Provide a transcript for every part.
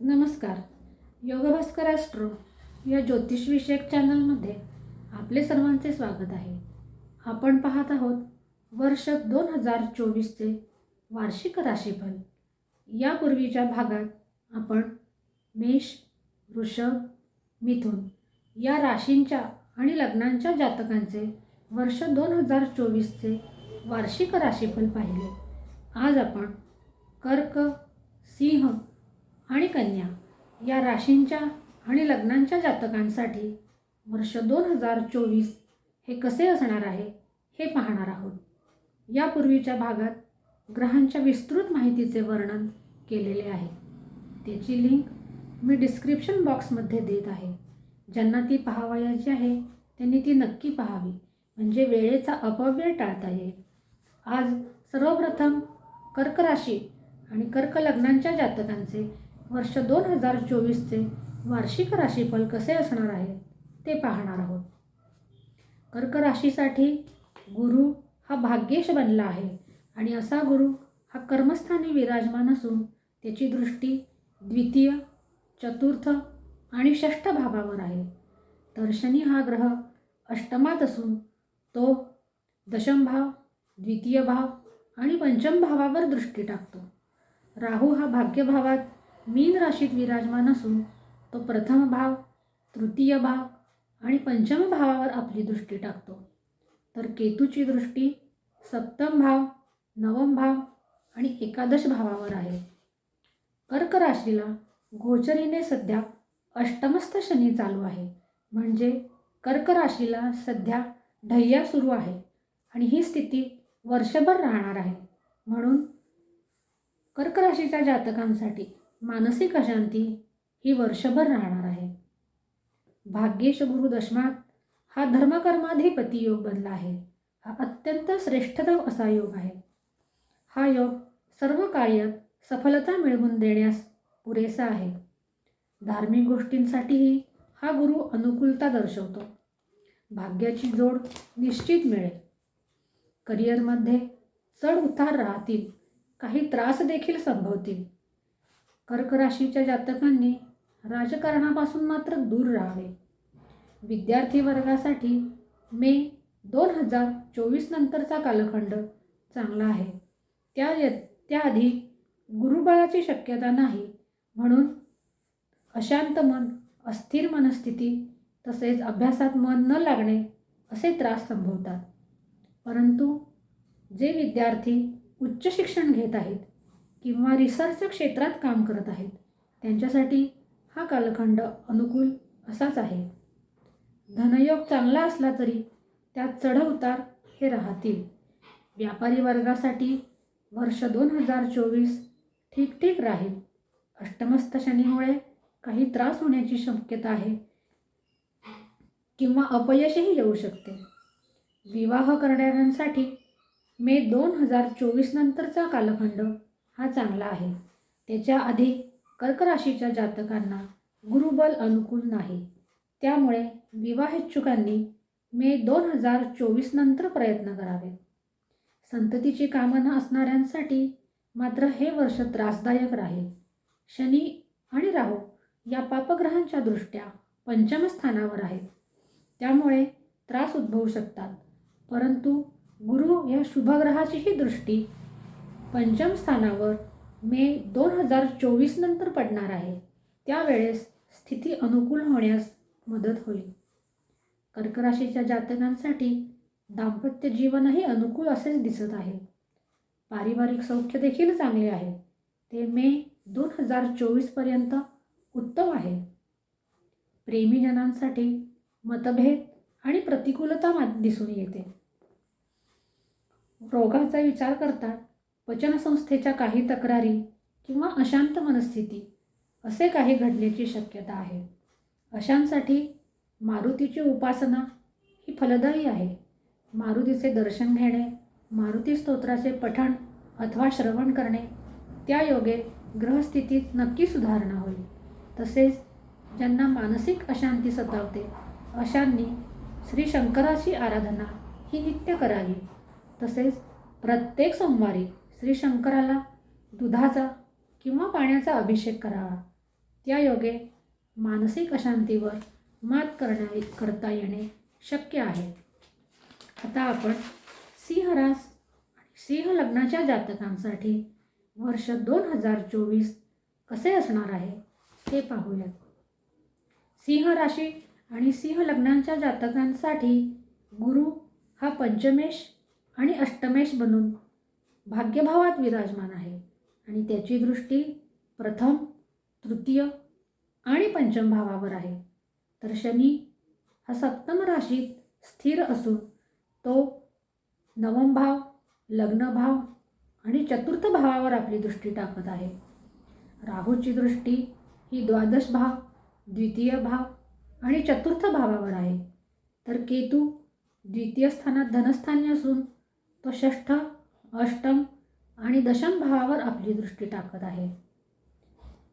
नमस्कार. योगभास्कर ॲस्ट्रो या ज्योतिषविषयक चॅनलमध्ये आपले सर्वांचे स्वागत आहे. आपण पाहत आहोत वर्ष दोन हजार चोवीसचे वार्षिक राशीफल. यापूर्वीच्या भागात आपण मेष वृषभ मिथुन या राशींच्या आणि लग्नांच्या जातकांचे वर्ष दोन हजार चोवीसचे वार्षिक राशीफल पाहिले. आज आपण कर्क सिंह आणि कन्या या राशींच्या आणि लग्नांच्या जातकांसाठी वर्ष दोन हजार चोवीस हे कसे असणार आहे हे पाहणार आहोत. यापूर्वीच्या भागात ग्रहांच्या विस्तृत माहितीचे वर्णन केलेले आहे. त्याची लिंक मी डिस्क्रिप्शन बॉक्समध्ये देत आहे. ज्यांना ती पाहावयाची आहे त्यांनी ती नक्की पाहावी. म्हणजे वेळेचा अपव्यय टाळता येईल. आज सर्वप्रथम कर्क राशी आणि कर्क लग्नांच्या जातकांचे वर्ष दोन हजार चोवीसचे वार्षिक राशीफल कसे असणार आहे ते पाहणार आहोत. कर्क राशीसाठी गुरु हा भाग्येश बनला आहे आणि असा गुरु हा कर्मस्थानी विराजमान असून त्याची दृष्टी द्वितीय चतुर्थ आणि षष्ठ भावावर आहे. तर शनी हा ग्रह अष्टमात असून तो दशम भाव द्वितीय भाव आणि पंचम भावावर दृष्टी टाकतो. राहू हा भाग्यभावात मीन राशीत विराजमान असून तो प्रथम भाव तृतीय भाव आणि पंचम भावावर आपली दृष्टी टाकतो. तर केतूची दृष्टी सप्तम भाव नवम भाव आणि एकादश भावावर आहे. कर्क राशीला गोचरीने सध्या अष्टमस्थ शनी चालू आहे. म्हणजे कर्क राशीला सध्या ढय्या सुरू आहे आणि ही स्थिती वर्षभर राहणार आहे. म्हणून कर्क राशीच्या जातकांसाठी मानसिक अशांती ही वर्षभर राहणार आहे. भाग्येश गुरु दशमात हा धर्मकर्माधिपती योग बनला आहे. हा अत्यंत श्रेष्ठतम असा योग आहे. हा योग सर्व कार्यात सफलता मिळवून देण्यास पुरेसा आहे. धार्मिक गोष्टींसाठीही हा गुरु अनुकूलता दर्शवतो. भाग्याची जोड निश्चित मिळेल. करिअरमध्ये चढ उतार राहतील. काही त्रास देखील संभवतील. कर्क राशीच्या जातकांनी राजकारणापासून मात्र दूर राहावे. विद्यार्थी वर्गासाठी मे दोन हजार चोवीस नंतरचा कालखंड चांगला आहे. त्या त्याआधी गुरुबळाची शक्यता नाही म्हणून अशांत मन अस्थिर मनस्थिती तसेच अभ्यासात मन न लागणे असे त्रास संभवतात. परंतु जे विद्यार्थी उच्च शिक्षण घेत आहेत किंवा रिसर्च क्षेत्रात काम करत आहेत. त्यांच्यासाठी हा कालखंड अनुकूल असाच आहे. धनयोग चांगला असला तरी त्यात चढउतार हे राहतील. व्यापारी वर्गासाठी वर्ष दोन हजार चोवीस ठीक ठीक राहील. अष्टमस्त शनीमुळे काही त्रास होण्याची शक्यता आहे. किंवा अपयशही येऊ शकते. विवाह करणाऱ्यांसाठी मे दोन हजार चोवीस नंतरचा कालखंड हा चांगला आहे. त्याच्या आधी कर्क राशीच्या जातकांना गुरुबल अनुकूल नाही. त्यामुळे विवाहेच्छुकांनी मे दोन हजार चोवीस नंतर प्रयत्न करावे. संततीची कामना असणाऱ्यांसाठी मात्र हे वर्ष त्रासदायक राहील. शनी आणि राहू या पापग्रहांच्या दृष्ट्या पंचमस्थानावर आहेत. त्यामुळे त्रास उद्भवू शकतात. परंतु गुरु या शुभग्रहाचीही दृष्टी पंचम स्थानावर मे दोन हजार चोवीस नंतर पडणार आहे. त्यावेळेस स्थिती अनुकूल होण्यास मदत होईल. कर्कराशीच्या जातकांसाठी दाम्पत्य जीवनही अनुकूल असेच दिसत आहे. पारिवारिक सौख्य देखील चांगले आहे. ते मे दोन हजार चोवीसपर्यंत उत्तम आहे. प्रेमीजनांसाठी मतभेद आणि प्रतिकूलता दिसून येते. रोगाचा विचार करतात पचनसंस्थेच्या काही तक्रारी किंवा अशांत मनस्थिती असे काही घडण्याची शक्यता आहे. अशांसाठी मारुतीची उपासना ही फलदायी आहे. मारुतीचे दर्शन घेणे मारुती स्तोत्राचे पठण अथवा श्रवण करणे त्या योगे ग्रहस्थितीत नक्की सुधारणा होईल. तसेच ज्यांना मानसिक अशांती सतावते अशांनी श्री शंकराची आराधना ही नित्य करावी. तसेच प्रत्येक सोमवारी श्री शंकराला दुधाचा किंवा पाण्याचा अभिषेक करावा. त्या योगे मानसिक अशांतीवर मात करण्या करता येणे शक्य आहे. आता आपण सिंहरास आणि सिंह लग्नाच्या जातकांसाठी वर्ष दोन हजार चोवीस कसे असणार आहे ते पाहूयात. सिंह राशी आणि सिंह लग्नांच्या जातकांसाठी गुरु हा पंचमेश आणि अष्टमेश बनून भाग्यभावात विराजमान आहे. आणि त्याची दृष्टी प्रथम तृतीय आणि पंचम भावावर आहे. तर शनी हा सप्तम राशीत स्थिर असून तो नवम भाव लग्नभाव आणि चतुर्थ भावावर आपली दृष्टी टाकत आहे. राहूची दृष्टी ही द्वादश भाव द्वितीय भाव आणि चतुर्थ भावावर आहे. तर केतू द्वितीय स्थानात धनस्थानी असून तो षष्ठ अष्टम आणि दशम भावावर आपली दृष्टी टाकत आहे.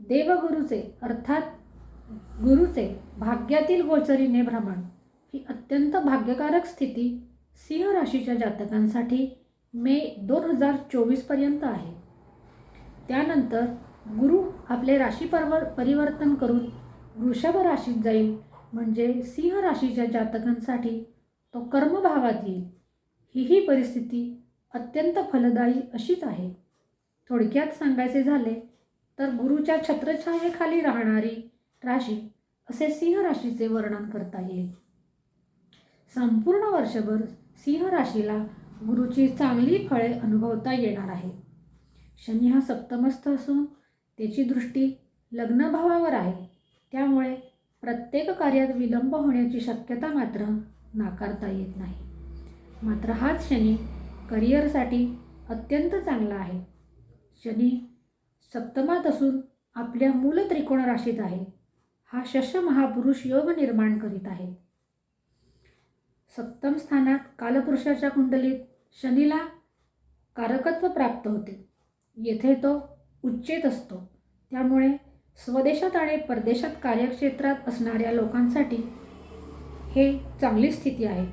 देवगुरूचे अर्थात गुरुचे भाग्यातील गोचरीने भ्रमण ही अत्यंत भाग्यकारक स्थिती सिंह राशीच्या जातकांसाठी मे दोन हजार चोवीसपर्यंत आहे. त्यानंतर गुरु आपले राशी परवर परिवर्तन करून वृषभ राशीत जाईल. म्हणजे सिंह राशीच्या जातकांसाठी तो कर्मभावात येईल. ही ही परिस्थिती अत्यंत फलदायी अशीच आहे. थोडक्यात सांगायचे झाले तर गुरुच्या छत्रछायेखाली राहणारी राशी असे सिंह राशीचे वर्णन करता येईल. संपूर्ण वर्षभर सिंह राशीला गुरुची चांगली फळे अनुभवता येणार आहे. शनी हा सप्तमस्थ असून त्याची दृष्टी लग्नभावावर आहे. त्यामुळे प्रत्येक कार्यात विलंब होण्याची शक्यता मात्र नाकारता येत नाही. मात्र हाच शनी करिअरसाठी अत्यंत चांगला आहे. शनी सप्तमात असून आपल्या मूल त्रिकोण राशीत आहे. हा शश महापुरुष योग निर्माण करीत आहे. सप्तम स्थानात कालपुरुषाच्या कुंडलीत शनीला कारकत्व प्राप्त होते. येथे तो उच्चेत असतो. त्यामुळे स्वदेशात आणि परदेशात कार्यक्षेत्रात असणाऱ्या लोकांसाठी हे चांगली स्थिती आहे.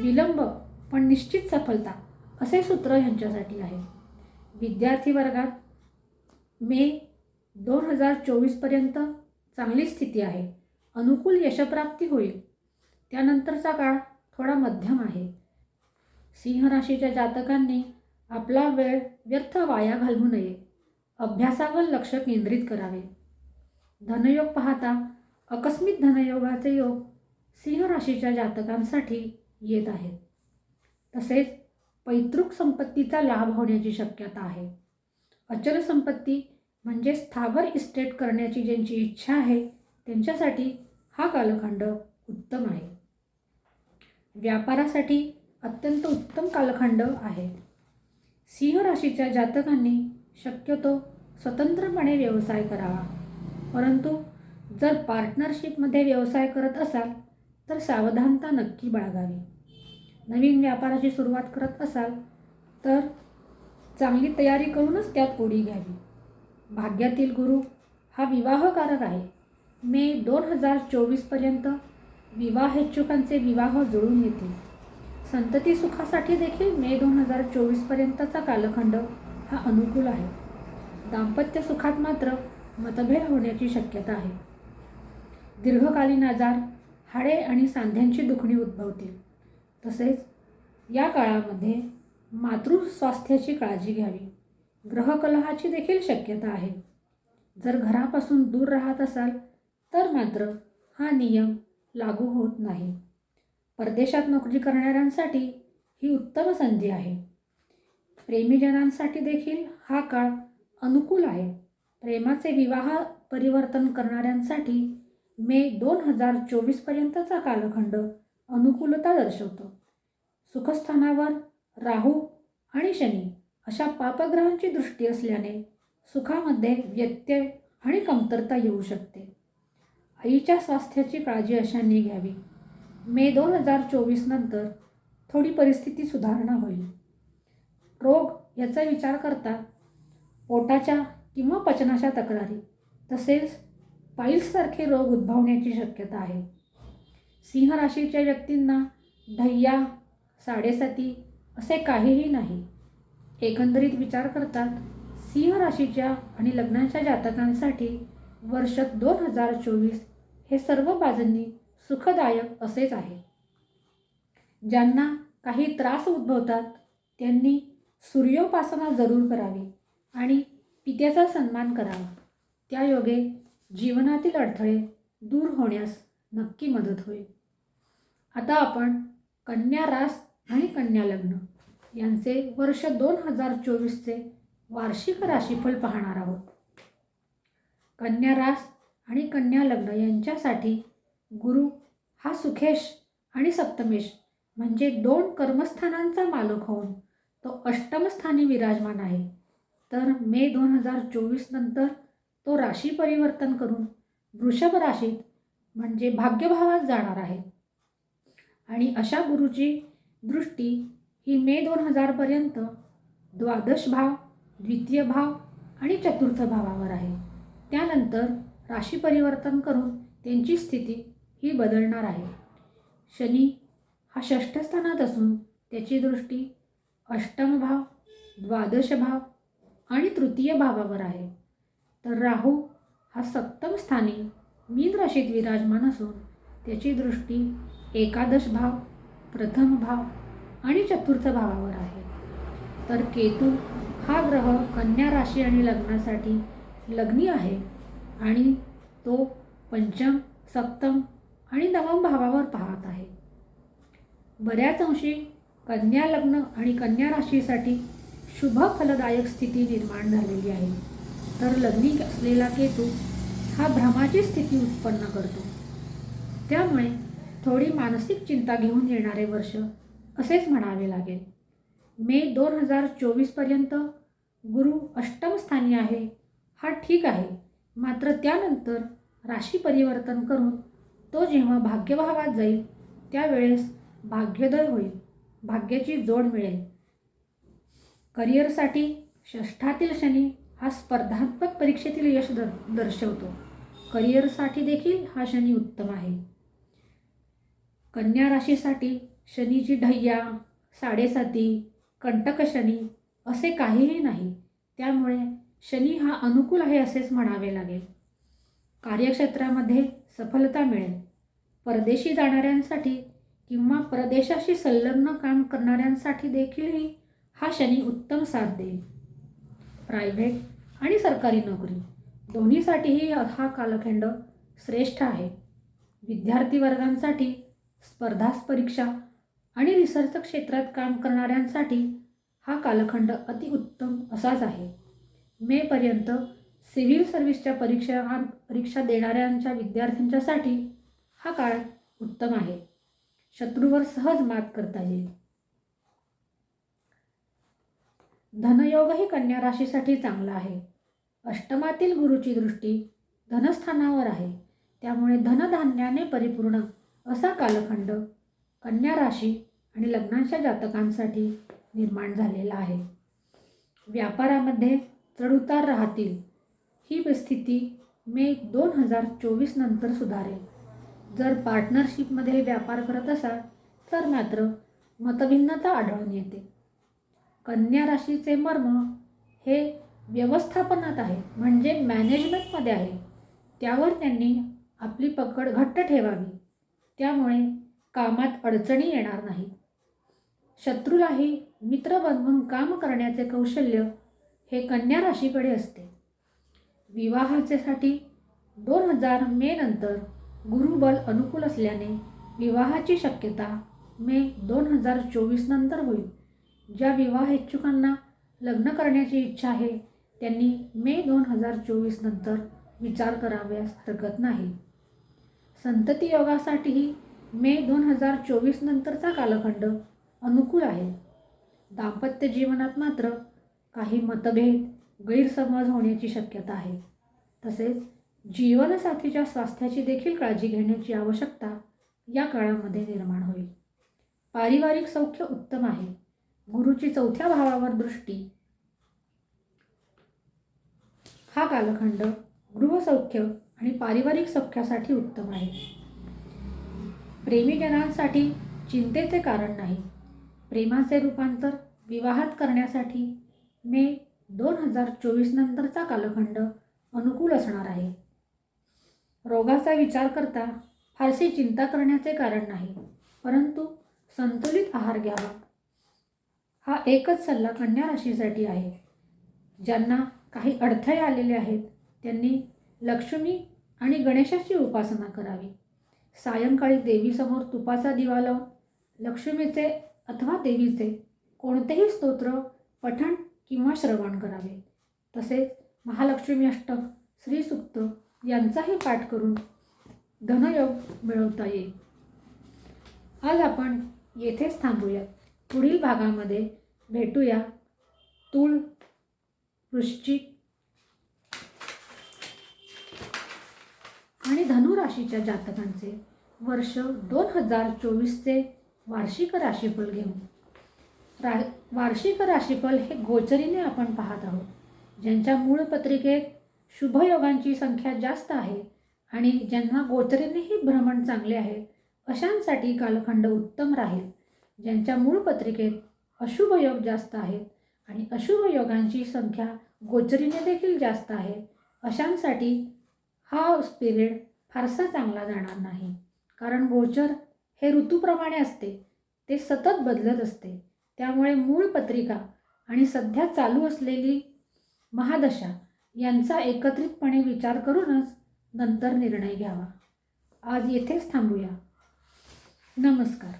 विलंब पण निश्चित सफलता. असे सूत्र ह्यांच्यासाठी आहे. विद्यार्थी वर्गात मे दोन हजार चोवीसपर्यंत चांगली स्थिती आहे. अनुकूल यशप्राप्ती होईल. त्यानंतरचा काळ थोडा मध्यम आहे. सिंह राशीच्या जातकांनी आपला वेळ व्यर्थ वाया घालवू नये. अभ्यासावर लक्ष केंद्रित करावे. धनयोग पाहता अकस्मित धनयोगाचे योग सिंह राशीच्या जातकांसाठी येत आहेत. तसेच पैतृक संपत्तीचा लाभ होण्याची शक्यता आहे. अचल संपत्ती म्हणजे स्थावर इस्टेट करण्याची ज्यांची इच्छा आहे त्यांच्यासाठी हा कालखंड उत्तम आहे. व्यापारासाठी अत्यंत उत्तम कालखंड आहे. सिंह राशीच्या जातकांनी शक्यतो स्वतंत्रपणे व्यवसाय करावा. परंतु जर पार्टनरशिपमध्ये व्यवसाय करत असाल तर सावधानता नक्की बाळगावी. नवीन व्यापाराची सुरुवात करत असाल तर चांगली तयारी करूनच त्यात उडी घ्यावी. भाग्यातील गुरु हा विवाहकारक आहे. मे दोन हजार चोवीसपर्यंत विवाहेच्छुकांचे विवाह जुळून येतील. संतती सुखासाठी देखील मे दोन हजार चोवीसपर्यंतचा कालखंड हा अनुकूल आहे. दाम्पत्य सुखात मात्र मतभेद होण्याची शक्यता आहे. दीर्घकालीन आजार हाडे आणि सांध्यांची दुखणी उद्भवतील. तसेच या काळामध्ये मातृ स्वास्थ्याची काळजी घ्यावी. ग्रहकलहाची देखील शक्यता आहे. जर घरापासून दूर राहत असाल तर मात्र हा नियम लागू होत नाही. परदेशात नोकरी करणाऱ्यांसाठी ही उत्तम संधी आहे. प्रेमीजनांसाठी देखील हा काळ अनुकूल आहे. प्रेमाचे विवाह परिवर्तन करणाऱ्यांसाठी मे दोन हजार चोवीसपर्यंतचा कालखंड अनुकूलता दर्शवतो. सुखस्थानावर राहू आणि शनी अशा पापग्रहांची दृष्टी असल्याने सुखामध्ये व्यत्यय आणि कमतरता येऊ शकते. आईच्या स्वास्थ्याची काळजी अशांनी घ्यावी. मे दोन हजार चोवीस नंतर थोडी परिस्थिती सुधारणा होईल. रोग याचा विचार करता पोटाच्या किंवा पचनाच्या तक्रारी तसेच पाईल्ससारखे रोग उद्भवण्याची शक्यता आहे. सिंह राशीच्या व्यक्तींना ढय्या साडेसाती असे काहीही नाही. एकंदरीत विचार करतात सिंह राशीच्या आणि लग्नाच्या जातकांसाठी वर्ष दोन हजार चोवीस हे सर्व बाजूंनी सुखदायक असेच आहे. ज्यांना काही त्रास उद्भवतात त्यांनी सूर्योपासना जरूर करावी आणि पित्याचा सन्मान करावा. त्यायोगे जीवनातील अडथळे दूर होण्यास नक्की मदत होईल. आता आपण कन्या रास आणि कन्या लग्न यांचे वर्ष दोन हजार चोवीसचे वार्षिक राशीफल पाहणार आहोत. कन्या रास आणि कन्या लग्न यांच्यासाठी गुरु हा सुखेश आणि सप्तमेश म्हणजे दोन कर्मस्थानांचा मालक होऊन तो अष्टमस्थानी विराजमान आहे. तर मे दोन हजार चोवीस नंतर तो राशी परिवर्तन करून वृषभ राशीत म्हणजे भाग्यभावात जाणार आहे. आणि अशा गुरुची दृष्टी ही मे दोन हजारपर्यंत द्वादश भाव द्वितीय भाव आणि चतुर्थ भावावर आहे. त्यानंतर राशी परिवर्तन करून त्यांची स्थिती ही बदलणार आहे. शनी हा षष्ठस्थानात असून त्याची दृष्टी अष्टम भाव द्वादश भाव आणि तृतीय भावावर आहे. तर राहू हा सप्तम स्थानी मीन राशीत विराजमान असून त्याची दृष्टी एकादश भाव प्रथम भाव आणि चतुर्थ भावावर आहे. तर केतू हा ग्रह कन्या राशी आणि लग्नासाठी लग्नी आहे आणि तो पंचम सप्तम आणि नवम भावावर पाहत आहे. बऱ्याच अंशी कन्या लग्न आणि कन्या राशीसाठी शुभ फलदायक स्थिती निर्माण झालेली आहे. तर लग्नी असलेला केतू हा भ्रमाची स्थिती उत्पन्न करतो. त्यामुळे थोडी मानसिक चिंता घेऊन येणारे वर्ष असेच म्हणावे लागेल. मे दोन हजार चोवीसपर्यंत गुरु अष्टम स्थानी आहे. हा ठीक आहे. मात्र त्यानंतर राशी परिवर्तन करून तो जेव्हा भाग्यभावात जाईल त्यावेळेस भाग्योदय होईल. भाग्याची जोड मिळेल. करिअरसाठी षष्ठातील शनी हा स्पर्धात्मक परीक्षेतील यश दर दर्शवतो. करिअरसाठी देखील हा शनी उत्तम आहे. कन्या राशीसाठी शनीची ढय्या साडेसाती कंटक शनी असे काहीही नाही. त्यामुळे शनी हा अनुकूल आहे असेच म्हणावे लागेल. कार्यक्षेत्रामध्ये सफलता मिळेल. परदेशी जाणाऱ्यांसाठी किंवा परदेशाशी संलग्न काम करणाऱ्यांसाठी देखीलही हा शनी उत्तम साथ देईल. प्रायव्हेट आणि सरकारी नोकरी. दोन्हीसाठीही हा कालखंड श्रेष्ठ आहे. विद्यार्थी वर्गांसाठी स्पर्धा परीक्षा आणि रिसर्च क्षेत्रात काम करणाऱ्यांसाठी हा कालखंड अतिउत्तम असाच आहे. मेपर्यंत सिव्हिल सर्व्हिसच्या परीक्षा परीक्षा देणाऱ्यांच्या विद्यार्थ्यांच्यासाठी हा काळ उत्तम आहे. शत्रूवर सहज मात करता येईल. धनयोगही कन्या राशीसाठी चांगला आहे. अष्टमातील गुरुची दृष्टी धनस्थानावर आहे. त्यामुळे धनधान्याने परिपूर्ण असा कालखंड कन्या राशी आणि लग्नांच्या जातकांसाठी निर्माण झालेला आहे. व्यापारामध्ये चढउतार राहतील. ही स्थिती मे दोन हजार चोवीस नंतर सुधारेल. जर पार्टनरशिपमध्ये व्यापार करत असाल तर मात्र मतभिन्नता आढळून येते. कन्या राशीचे मर्म हे व्यवस्थापनात आहे म्हणजे मॅनेजमेंटमध्ये आहे. त्यावर त्यांनी आपली पकड घट्ट ठेवावी. त्यामुळे कामात अडचणी येणार नाही. शत्रूलाही मित्र बनवून काम करण्याचे कौशल्य हे कन्या राशीकडे असते. विवाहाच्यासाठी दोन हजार मे नंतर गुरुबल अनुकूल असल्याने विवाहाची शक्यता मे दोन हजार चोवीस नंतर होईल. ज्या विवाह इच्छुकांना लग्न करण्याची इच्छा आहे त्यांनी मे दोन हजार चोवीस नंतर विचार कराव्यास हरकत नाही. संतती योगासाठीही मे दोन हजार चोवीस नंतरचा कालखंड अनुकूल आहे. दाम्पत्य जीवनात मात्र काही मतभेद गैरसमज होण्याची शक्यता आहे. तसेच जीवनसाथीच्या स्वास्थ्याची देखील काळजी घेण्याची आवश्यकता या काळामध्ये निर्माण होईल. पारिवारिक सौख्य उत्तम आहे. गुरुची चौथ्या भावावर दृष्टी. हा कालखंड गृहसौख्य आणि पारिवारिक सौख्यासाठी उत्तम आहे. प्रेमीजनांसाठी चिंतेचे कारण नाही. प्रेमाचे रूपांतर विवाहात करण्यासाठी मे दोन हजार चोवीस नंतरचा कालखंड अनुकूल असणार आहे. रोगाचा विचार करता फारशी चिंता करण्याचे कारण नाही परंतु संतुलित आहार घ्यावा. हा एकच सल्ला कन्या राशीसाठी आहे. ज्यांना काही अडथळे आलेले आहेत त्यांनी लक्ष्मी आणि गणेशाची उपासना करावी. सायंकाळी देवीसमोर तुपाचा दिवा लावून लक्ष्मीचे अथवा देवीचे कोणतेही स्तोत्र पठण किंवा श्रवण करावे. तसेच महालक्ष्मी अष्टक श्रीसुक्त यांचाही पाठ करून धनयोग मिळवता येईल. आज आपण येथेच थांबूयात. पुढील भागामध्ये भेटूया. तूळ वृश्चिक आणि धनु राशीच्या जातकांचे वर्ष दोन हजार चोवीसचे वार्षिक राशीफल घेऊन. रा वार्षिक राशीफल हे गोचरीने आपण पाहत आहोत ज्यांच्या मूळ पत्रिकेत शुभयोगांची संख्या जास्त आहे आणि ज्यांना गोचरीनेही भ्रमण चांगले आहे अशांसाठी कालखंड उत्तम राहील. ज्यांच्या मूळ पत्रिकेत अशुभ योग जास्त आहेत आणि अशुभ योगांची संख्या गोचरीने देखील जास्त आहे अशांसाठी हा पिरियड फारसा चांगला जाणार नाही. कारण गोचर हे ऋतूप्रमाणे असते ते सतत बदलत असते. त्यामुळे मूळ पत्रिका आणि सध्या चालू असलेली महादशा यांचा एकत्रितपणे विचार करूनच नंतर निर्णय घ्यावा. आज येथेच थांबूया. नमस्कार.